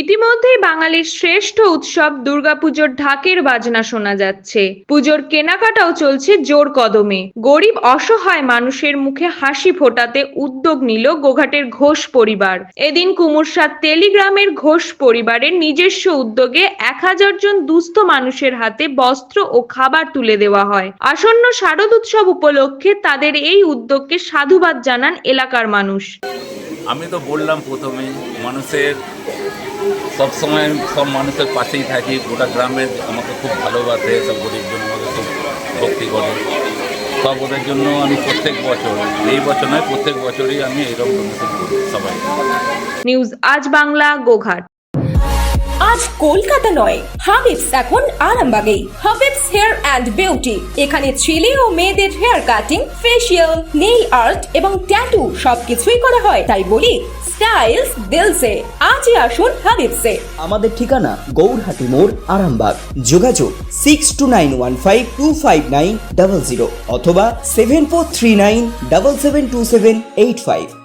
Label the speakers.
Speaker 1: ইতিমধ্যেই বাঙালির শ্রেষ্ঠ উৎসব দুর্গাপুজোর ঢাকের বাজনা শোনা যাচ্ছে। পুজোর কেনাকাটাও চলছে জোর কদমে। গরিব অসহায় মানুষের মুখে হাসি ফোটাতে উদ্যোগ নিল গোঘাটের ঘোষ পরিবার। এদিন কুমুরসার টেলিগ্রামের ঘোষ পরিবারের নিজস্ব উদ্যোগে এক হাজার জন দুস্থ মানুষের হাতে বস্ত্র ও খাবার তুলে দেওয়া হয়। আসন্ন শারদ উৎসব উপলক্ষে তাদের এই উদ্যোগকে সাধুবাদ জানান এলাকার মানুষ।
Speaker 2: আমি তো বললাম প্রথমে, মানুষের সব সময় সব মানুষের পাশেই থাকি। গোটা গ্রামের আমাকে খুব ভালোবাসে সব গরিব জন আমাকে খুব ভক্তি করে। সব ওদের জন্য আমি প্রত্যেক বছর এই বছর নয় প্রত্যেক বছরই আমি এইরকম ডোনেশন করি সবাই।
Speaker 1: নিউজ আজ বাংলা গোঘাট।
Speaker 3: আজ কলকাতা নয় হাবিবস এখন আরামবাগেই। Habibs hair and beauty. এখানে ছেলে ও মেয়েদের hair cutting facial nail art এবং ট্যাটু সবকিছুই করা হয়। তাই বলি স্টাইলস দিলসে আজই আসুন হাবিবসে
Speaker 4: আমাদের ঠিকানা গৌরহাটি মোড়, আরামবাগ। যোগাযোগ six two nine one five two five nine double zero অথবা seven four three nine double seven two seven eight five